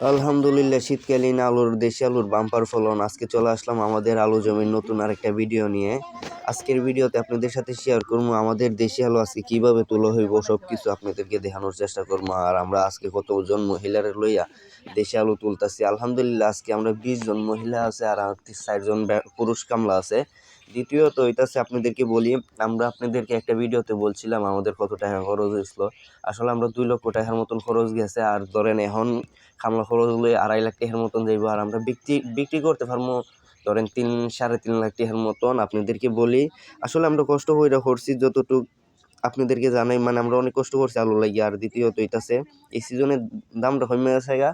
আলহামদুলিল্লাহ, শীতকালীন আলুর, দেশি আলুর বাম্পার ফলন। আজকে চলে আসলাম আমাদের আলু জমির নতুন আরেকটা ভিডিও নিয়ে। আজকের ভিডিওতে আপনাদের সাথে শেয়ার করব, আমাদের দেশি আলু আজকে কীভাবে তুলো হইব সব কিছু আপনাদেরকে দেখানোর চেষ্টা করব। আর আমরা আজকে কতজন মহিলারে লইয়া দেশি আলু তুলতেছি, আলহামদুলিল্লাহ আজকে আমরা বিশ জন মহিলা আছে আর ষাট জন পুরুষ কামলা আছে। দ্বিতীয়ত এটাছে আপনাদেরকে বলি, আমরা আপনাদেরকে একটা ভিডিওতে বলছিলাম আমাদের কত টাকা খরচ হয়েছিল আসলে আমরা দুই লক্ষ টাকার মতন খরচ গেছে আর ধরেন এখন খামলা খরচ হলে আড়াই লাখ টাকার মতন যাইব আর আমরা বিক্রি বিক্রি করতে পারব ধরেন তিন, সাড়ে তিন লাখ টাকার মতন আপনাদেরকে বলি, আসলে আমরা কষ্ট করে করছি যতটুক আপনাদেরকে জানাই মানে আমরা অনেক কষ্ট করছি আলু লাগিয়ে আর দ্বিতীয়ত এটাছে এই সিজনের দামটা কমে গেছে গা।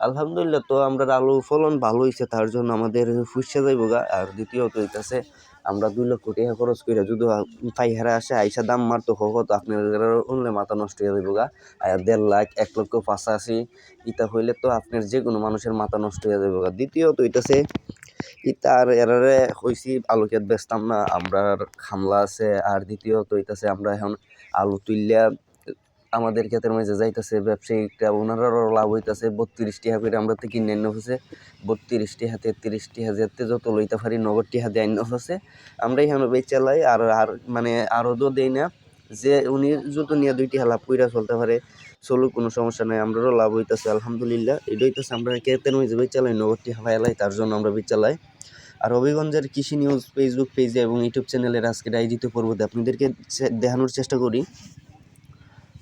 আলহামদুলিল্লাহ তো আমরা আলু ফলন ভালো হয়েছে তার জন্য আমাদের ফুসছে যাইব গা। আর দ্বিতীয়ত এটাছে আমরা দুই লক্ষ টাকা খরচ করে যদি পাইহারা আসে, আইসা দাম মারতো কত আপনাদের উনলে মাথা নষ্ট হয়ে যাইব গা। আর দেড় লাখ, এক লক্ষ পাঁচাশি ইটা হইলে তো আপনার যে কোনো মানুষের মাথা নষ্ট হয়ে যাবে গা। দ্বিতীয়ত এটাছে ইতার এরারে কইছি আলু ক্ষেত বেচতাম না আমরা খামলা আছে, আর দ্বিতীয়ত হইতাছে আমরা এখন আলু তুললে আমাদের ক্ষেতের মাঝে যাইতেছে ব্যবসায়িকরা ওনারারও লাভ হইতাছে বত্রিশ টাকা করে আমরা তো কিনে আন্য হচ্ছে বত্রিশ টাকা তেত্রিশ টাকা যেতে যত লইতে পারি নগদ টাকা দিয়ে হচ্ছে আমরা এখানে বেচালাই আর আর মানে আরও তো দেই না। যে উনি যত নিয়ে দুইটি লাভ কইরা চলতে পারে, চলুক, কোনো সমস্যা নাই, আমরারও লাভ হইতেছে, আলহামদুলিল্লাহ। এটা হইতাছে, আমরা ক্ষেতের মাঝে বেচালাই নগদ টাকা পাইলাই তার জন্য আমরা বেচালাই আর হবিগঞ্জের কৃষি নিউজ ফেসবুক পেজে এবং ইউটিউব চ্যানেলের আজকের আয়োজিত পর্বতে আপনাদেরকে দেখানোর চেষ্টা করি।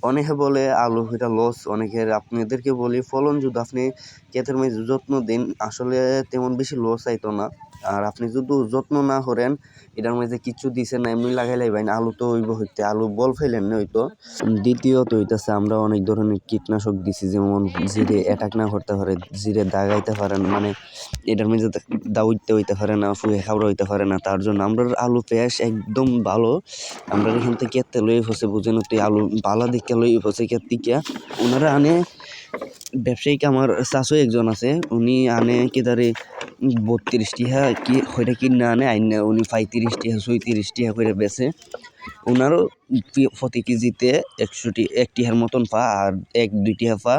অনেকে বলে আলু এটা লস অনেকের আপনাদেরকে বলি ফলন যদি আপনি ক্ষেতের মধ্যে যত্ন দিন, আসলে তেমন বেশি লস আইতো না। আর আপনি যদি যত্ন না করেন, এটার মধ্যে কিছু দিছে না, এমনি লাগাইলাই ভাই না আলু তো হইব হইতে, আলু বল ফেলেন না হইতো দ্বিতীয়ত হইতেছে, আমরা অনেক ধরনের কীটনাশক দিছি, যেমন জিরে অ্যাটাক না করতে পারে, জিরে দাগাইতে পারেন মানে এটার মধ্যে দাউইতে হইতে পারে না, ফুয়ে খাওয়া হইতে পারে না, তার জন্য আমরা আলু পেঁয়াজ একদম ভালো। আমরা এখান থেকে কেতে লই ফসে, বুঝেন তুই আলু বালা দিকে লই ফসে কেত দিকে ওনারা আনে, ব্যবসায়িক আমার চাষও একজন আছে, উনি আনে কেদারে বত্রিশ টিহা কি, হইটা কিনে আনে আইনে উনি পঁয়ত্রিশ টিহা ছয়ত্রিশ টিহা করে বেচে ওনারও প্রতি কেজিতে একশোটি এক টিহার মতন পা আর এক দুই টিহা পা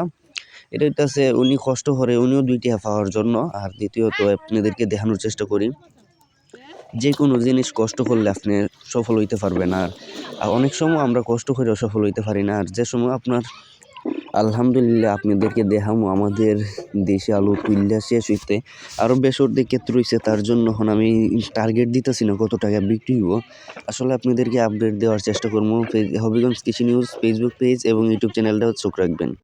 এটা হইতাছে উনি কষ্ট করে, উনিও দুই টিহা পাওয়ার জন্য। আর দ্বিতীয়ত আপনাদেরকে দেখানোর চেষ্টা করি। যে কোনো জিনিস কষ্ট করলে আপনি সফল হইতে পারবেন। আর অনেক সময় আমরা কষ্ট করেও সফল হইতে পারি না। আর যে সময় আপনার আলহামদুলিল্লাহ, আপনাদেরকে দেখামো আমাদের দেশে আলু তুললে শেষ হইতে। আরও বেসরদের ক্ষেত্র হয়েছে তার জন্য এখন আমি টার্গেট দিতেছি না কত টাকা বিক্রি হইব। আসলে আপনাদেরকে আপডেট দেওয়ার চেষ্টা করব হবিগঞ্জ কৃষি নিউজ ফেসবুক পেজ এবং ইউটিউব চ্যানেলটাও চোখ রাখবেন।